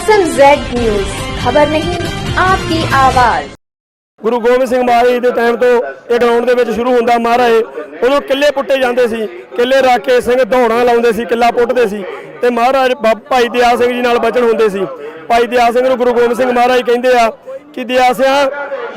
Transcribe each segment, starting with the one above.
S M Z news ਖਬਰ ਨਹੀਂ ਆਪकी ਆਵਾਜ਼। ਗੁਰੂ ਗੋਬਿੰਦ ਸਿੰਘ ਮਹਾਰਾਜ ਦੇ ਟਾਈਮ ਤੋਂ ਇਹ ਗਰਾਊਂਡ ਦੇ ਵਿੱਚ ਸ਼ੁਰੂ ਹੁੰਦਾ ਮਹਾਰਾਜ ਉਦੋਂ ਕਿੱਲੇ ਪੁੱਟੇ ਜਾਂਦੇ ਸੀ। ਕਿੱਲੇ ਰੱਖ ਕੇ ਸਿੰਘ ਦੌੜਾਂ ਲਾਉਂਦੇ ਸੀ, ਕਿੱਲਾ ਪੁੱਟਦੇ ਸੀ। ਤੇ ਮਹਾਰਾਜ ਭਾਈ ਦਿਆ ਸਿੰਘ ਜੀ ਨਾਲ ਬਚਨ ਹੁੰਦੇ ਸੀ। ਭਾਈ ਦਿਆ ਸਿੰਘ ਨੂੰ ਗੁਰੂ ਗੋਬਿੰਦ ਸਿੰਘ ਮਹਾਰਾਜ ਕਹਿੰਦੇ ਆ ਕਿ ਦਿਆ ਸਿਆ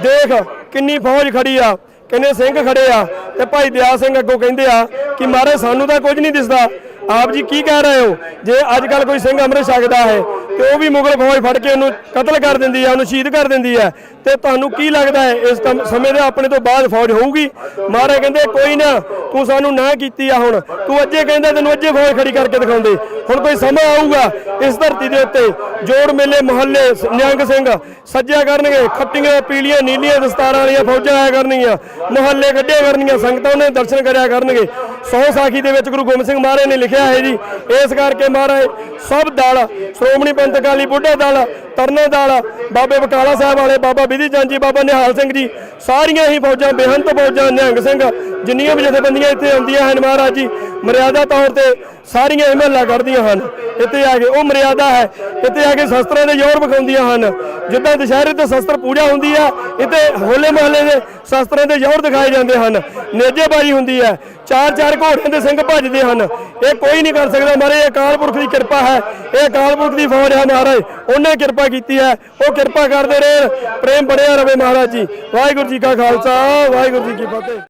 ਦੇਖ ਕਿੰਨੀ ਫੌਜ ਖੜੀ ਆ ਕਹਿੰਦੇ ਸਿੰਘ ਖੜੇ ਆ। ਤੇ ਭਾਈ ਦਿਆ ਸਿੰਘ ਅੱਗੋਂ ਕਹਿੰਦੇ ਆ ਕਿ ਮਹਾਰਾਜ ਸਾਨੂੰ ਤਾਂ ਕੁਝ ਨਹੀਂ ਦਿਸਦਾ। ਆਪ ਜੀ ਕੀ ਕਹਿ ਰਹੇ ਹੋ? ਜੇ ਅੱਜ ਕੱਲ ਕੋਈ ਸਿੰਘ ਅੰਮ੍ਰਿਤ ਛਕਦਾ ਹੈ ਤੇ ਉਹ ਵੀ ਮੁਗਲ ਫੌਜ ਫੜ ਕੇ ਉਹਨੂੰ ਕਤਲ ਕਰ ਦਿੰਦੀ ਹੈ ਉਹਨੂੰ ਸ਼ਹੀਦ ਕਰ ਦਿੰਦੀ ਹੈ ਤੇ ਤੁਹਾਨੂੰ ਕੀ ਲੱਗਦਾ ਹੈ, ਇਸ ਟਮ- ਸਮੇਂ ਦੇ ਆਪਣੇ ਤੋਂ ਬਾਅਦ ਫੌਜ ਹੋਊਗੀ? ਮਹਾਰਾਜ ਕਹਿੰਦੇ, ਕੋਈ ਨਾ, ਤੂੰ ਸਾਨੂੰ ਨਾ ਕੀਤੀ ਆ ਹੁਣ। ਤੂੰ ਅੱਜੇ ਕਹਿੰਦਾ, ਤੈਨੂੰ ਅੱਜੇ ਫੌਜ ਖੜੀ ਕਰਕੇ ਦਿਖਾਉਂਦੇ। ਹੁਣ ਕੋਈ ਸਮਾਂ ਆਊਗਾ ਇਸ ਧਰਤੀ ਦੇ ਉੱਤੇ, ਜੋੜ ਮੇਲੇ, ਮਹੱਲੇ ਨਿਹੰਗ ਸਿੰਘ ਸੱਜਿਆ ਕਰਨਗੇ, ਖੱਟੀਆਂ, ਪੀਲੀਆਂ, ਨੀਲੀਆਂ ਦਸਤਾਰਾਂ ਵਾਲੀਆਂ ਫੌਜਾਂ ਆਇਆ ਕਰਨਗੀਆਂ, ਮਹੱਲੇ ਕੱਢਿਆ ਕਰਨਗੀਆਂ, ਸੰਗਤਾਂ ਉਹਨੇ ਦਰਸ਼ਨ ਕਰਿਆ ਕਰਨਗੇ। ਸੌ ਸਾਖੀ ਦੇ ਵਿੱਚ ਗੁਰੂ ਗੋਬਿੰਦ ਸਿੰਘ ਮਹਾਰਾਜ ਨੇ ਲਿਖਿਆ ਹੈ ਜੀ। ਇਸ ਕਰਕੇ ਮਹਾਰਾਜ, ਸਭ ਦਲ, ਸ਼੍ਰੋਮਣੀ ਪੰਥ ਅਕਾਲੀ ਬੁੱਢਾ ਦਲ, ਤਰਨੇ ਦਲ, ਬਾਬੇ ਬਕਾਲਾ ਸਾਹਿਬ ਵਾਲੇ, ਬਾਬਾ ਬਿਧੀ ਚੰਦ ਜੀ, ਬਾਬਾ ਨਿਹਾਲ ਸਿੰਘ ਜੀ, ਸਾਰੀਆਂ ਹੀ ਫੌਜਾਂ, ਬੇਹੰਤ ਫੌਜਾਂ, ਨਿਹੰਗ ਸਿੰਘ, ਜਿੰਨੀਆਂ ਵੀ ਜਥੇਬੰਦੀਆਂ ਇੱਥੇ ਆਉਂਦੀਆਂ ਹਨ ਮਹਾਰਾਜ ਜੀ, ਮਰਿਆਦਾ ਤੌਰ ਤੇ ਸਾਰੀਆਂ ਇਹ ਮਹੱਲਾ ਕਰਦੀਆਂ ਹਨ। ਇੱਥੇ ਆ ਕੇ ਉਹ ਮਰਿਆਦਾ ਹੈ। ਇੱਥੇ ਆ ਕੇ ਸ਼ਸਤਰਾਂ ਦੇ ਜ਼ੋਰ ਵਿਖਾਉਂਦੀਆਂ ਹਨ। ਜਿੱਦਾਂ ਦੁਸ਼ਹਿਰੇ ਤੇ ਸ਼ਸਤਰ ਪੂਜਾ ਹੁੰਦੀ ਹੈ ਇੱਥੇ ਹੋਲੇ ਮਹੱਲੇ ਦੇ ਸ਼ਸਤਰਾਂ ਦੇ ਜ਼ੋਰ ਦਿਖਾਏ ਜਾਂਦੇ ਹਨ। ਨੇਜੇਬਾਜ਼ੀ ਹੁੰਦੀ ਹੈ। ਚਾਰ ਚਾਰ ਘੋੜਿਆਂ ਦੇ ਸਿੰਘ ਭੱਜਦੇ ਹਨ। ਇਹ ਕੋਈ ਨਹੀਂ ਕਰ ਸਕਦਾ। ਮਹਾਰਾਜ ਇਹ ਅਕਾਲ ਪੁਰਖ ਦੀ ਕਿਰਪਾ ਹੈ। ਇਹ ਅਕਾਲ ਪੁਰਖ ਦੀ ਫੌਜ ਹੈ ਮਹਾਰਾਜ। ਉਹਨੇ ਕਿਰਪਾ ਕੀਤੀ ਹੈ। ਉਹ ਕਿਰਪਾ ਕਰਦੇ ਰਹੇ। ਪ੍ਰੇਮ ਬਣਿਆ ਰਵੇ ਮਹਾਰਾਜ ਜੀ। ਵਾਹਿਗੁਰੂ ਜੀ ਕਾ ਖਾਲਸਾ। ਵਾਹਿਗੁਰੂ ਜੀ ਕੀ ਫਤਿਹ।